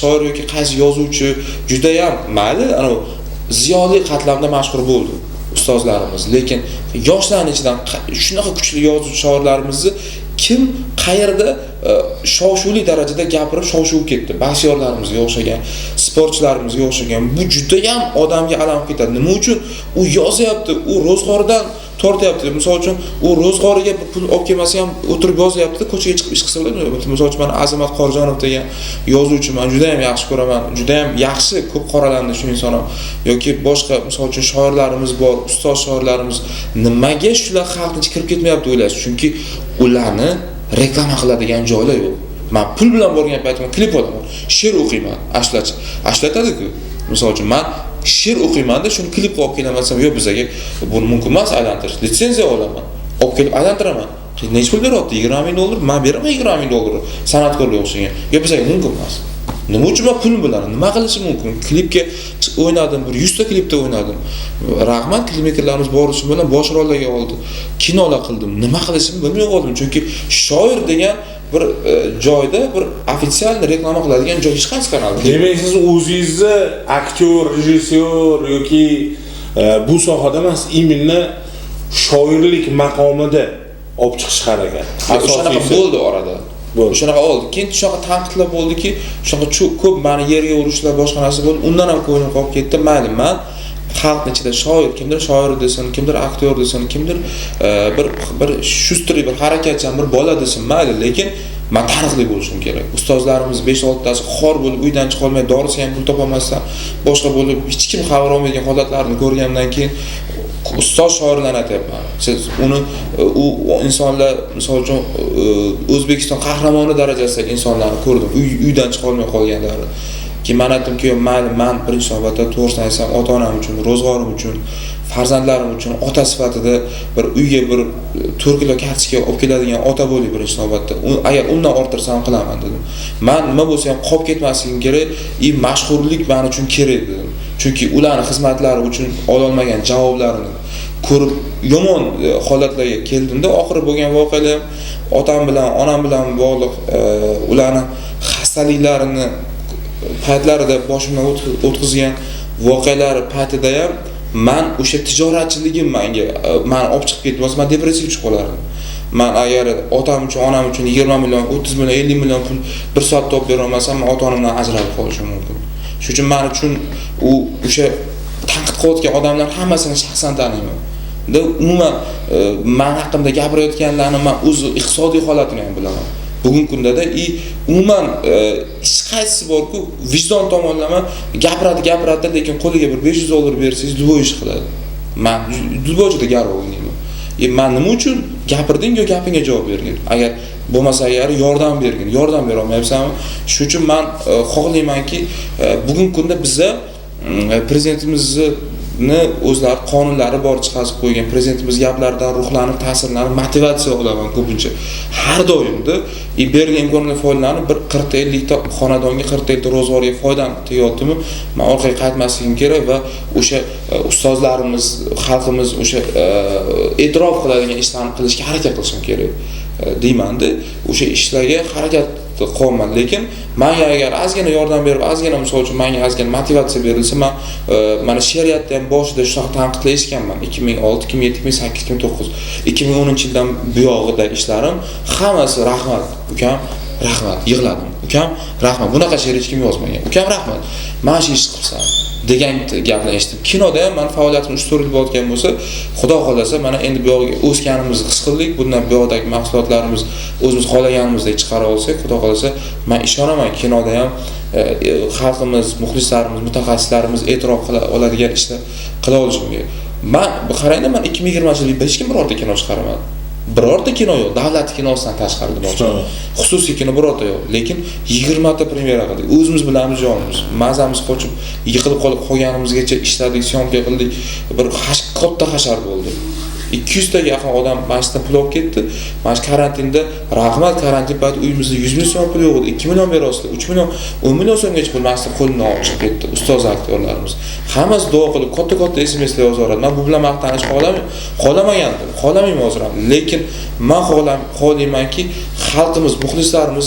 shoir yoki qaysi yozuvchi judayam mayli anavi ziyoli qatlamda mashhur bo'ldi ustozlarimiz. Lekin yoshlarni ichidan shunaqa kuchli yozuvchi shoirlarimizni kim qayerda e, shov shuvli darajada gapirib shov shuv ketdi? Basyorlarimizga o'xshagan sportchilarimizga o'xshagan. Bu judayam odamga alam ketadi. Nima uchun? U yozyapti u ro'zg'ordan tortyapti. Misol uchun u ro'zg'origa bir pul olib kelmasa ham o'tirib yozyapti ko'chaga chiqib ish qilsa bo'ladimi misol uchun mana azamat qorjonov degan yozuvchi man juda yam yaxshi ko'raman juda yam yaxshi ko'p qoralandi shu inson ham yoki boshqa misol uchun shoirlarimiz bor ustoz shoirlarimiz nimaga shular xalqni ichiga kirib ketmayapti o'ylaysiz? Chunki ularni reklama qiladigan joylar yo'q. Man pul bilan borgan paytimda klip olaman she'r o'qiyman ashulachi ashlatadiku. Misol uchun man she'r o'qiymanda shuni klipga olib kelaman desam yo'q bizaga buni mumkin emas aylantirish. Litsenziya olaman. Olib kelib aylantiraman. Nechi pul beryapti yigirma ming dollar man beraman yigirma ming dollar san'atkorga o'xshagan yo'q bizaga mumkin emas. Nima uchun man pulim bilan nima qilishim mumkin? Klipga o'ynadim bir yuzta klipda o'ynadim. Rahmat klipmekerlarimiz bor shu bilan bosh rollarga oldi. Kinolar qildim. Nima qilishimni bilmay qoldim. Chunki shoir degan bir e, joyda bir ofitsialniy reklama qiladigan joy hech qaysi kanalda demak siz o'zingizni aktyor rejissyor yoki e, bu sohada emas именно shoirlik maqomida olib chiqish harakat shunaqa asosiysi bo'ldi orada Bo'ldi. shunaqa oldi. Keyin shunaqa tanqidlar bo'ldiki shunaqa ko'p mani yerga urishlar boshqa narsa bo'ldi. Undan ham ko'nglim qolib ketdi. Mayli man xalqni ichida shoir kimdir shoir desin kimdir aktyor desin kimdir e, bir bir shustriy bir harakatchan bir bola desin mayli lekin man taniqli bo'lishim kerak. Ustozlarimiz besh oltitasi xor bo'lib uydan chiqolmay dorisi ham pul topolmasdan boshqa bo'lib hech kim xabar olmaydigan holatlarni ko'rgandan keyin ustoz shoirlarni aytyapman. Siz uni u insonlar misol uchun o'zbekiston qahramoni darajasidagi insonlarni ko'rdim. Uy uydan chiqolmay qolganlarni keyin man aytdimki mayli man birinchi navbatda to'g'risini aytsam ota onam uchun ro'zg'orim uchun farzandlarim uchun ota sifatida bir uyga bir e, kilo kartochka olib keladigan ota bo'lay birinchi navbatda U- agar undan orttirsam qilaman dedim. Man nima bo'lsa ham qolib ketmasligim kerak и mashhurlik man uchun kerak dedim. Chunki ularni xizmatlari uchun ololmagan javoblarini ko'rib yomon e, holatlarga keldimda oxiri bo'lgan voqealar ham otam bilan onam bilan bog'liq e, ularni xastaliklarini paytlarida boshimdan o'tkazgan voqealar paytida ham man o'sha tijoratchiligim e, manga mani olib chiqib ketdi man depressiyaga tushib qolardim. Man agar otam uchun onam uchun yigirma million o'ttiz million ellik million pul bir soat topib bera olmasam man ota onamdan ajralib qolishim mumkin. Shuning uchun man uchun u o'sha tanqid qilayotgan odamlar hammasini shaxsan taniyman umuman e, man haqimda gapirayotganlarni man o'zi iqtisodiy holatini ham bilaman. Bugungi kundada и umuman e, hech qaysi borku vijdon tomonlama gapiradi gapiradi lekin qo'liga bir besh yuz dollar bersangiz любой ish qiladi. Man любой garov o'ynayman. E man nima uchun gapirding yo gapingga javob bergin? Agar bo'lmasa agar yordam bergin yordam berolmayapsanmi shuning uchun man e, xohlaymanki e, bugungi kunda biza mm, prezidentimizni ni o'zlari qonunlari bor chiqarib qo'ygan. Prezidentimiz gaplaridan ruhlanib ta'sirlanib motivatsiya olaman ko'pincha. Har doimda и berilgan imkoniyatdan foydalanib bir qirqta ellikta xonadonga qirqta ellikta ro'zg'orga foydam tegyaptimi man orqaga qaytmasligim kerak va o'sha e, ustozlarimiz xalqimiz o'sha e, e'tirof qiladigan ishlarni qilishga harakat qilishim kerak e, deymanda o'sha ishlarga harakat qo'yman lekin manga agar ozgina yordam berib ozgina misol uchun manga ozgina motivatsiya berilsa man e, mana she'riyatni ham boshida shunaqa tanqidlar eshitganman. ikki ming olti ikki ming yetti ikki ming sakkiz ikki ming to'qqiz ikki ming o'ninchi yildan buyog'ida ishlarim hammasi rahmat ukam. Rahmat. Yig'ladim. Ukam rahmat bunaqa she'r hech kim yozmagan. Ukam rahmat. Mana shu ishni qilibsan degan gapni eshitib kinoda ham mani faoliyatim uch to'rt yil bo'layotgan bo'lsa xudo xohlasa mana endi bu yog'iga o'sganimizni his qildik. Bundan bu yoqdagi mahsulotlarimiz o'zimiz xohlaganimizdek chiqara olsak xudo xohlasa man ishonaman kinoda ham e, e, xalqimiz muxlislarimiz mutaxassislarimiz e'tirof qila oladigan ishlar qila olishimga. Man qarangda man ikki ming yigirmanchi yilda hech kim birorta kino chiqarmadi birorta kino yo'q davlat kinosidan tashqari demoqchiman Ha. xususiy kino birorta yo'q lekin yigirmata premyera qildik o'zimiz bilamiz jonimiz. Mazamiz qochib yiqilib qolib qolganimizgacha ishladik syomka qildik bir katta hashar bo'ldi 200 taga yaqin odam mana shudan pul olib ketdi. Mana shu karantinda rahmat karantin payti uyimizda yuz ming so'm pul yo'q edi. Ikki million berasizlar uch million o'n million so'mgacha pul mana shudan qo'limdan olib chiqib ketdi ustoz aktyorlarimiz. Hammasi duo qilib katta katta smslar yozaveradi man bu bilan maqtanish xohlamay xohlamagandim xohlamayman hozir ham lekin man xohlaymanki xalqimiz muxlislarimiz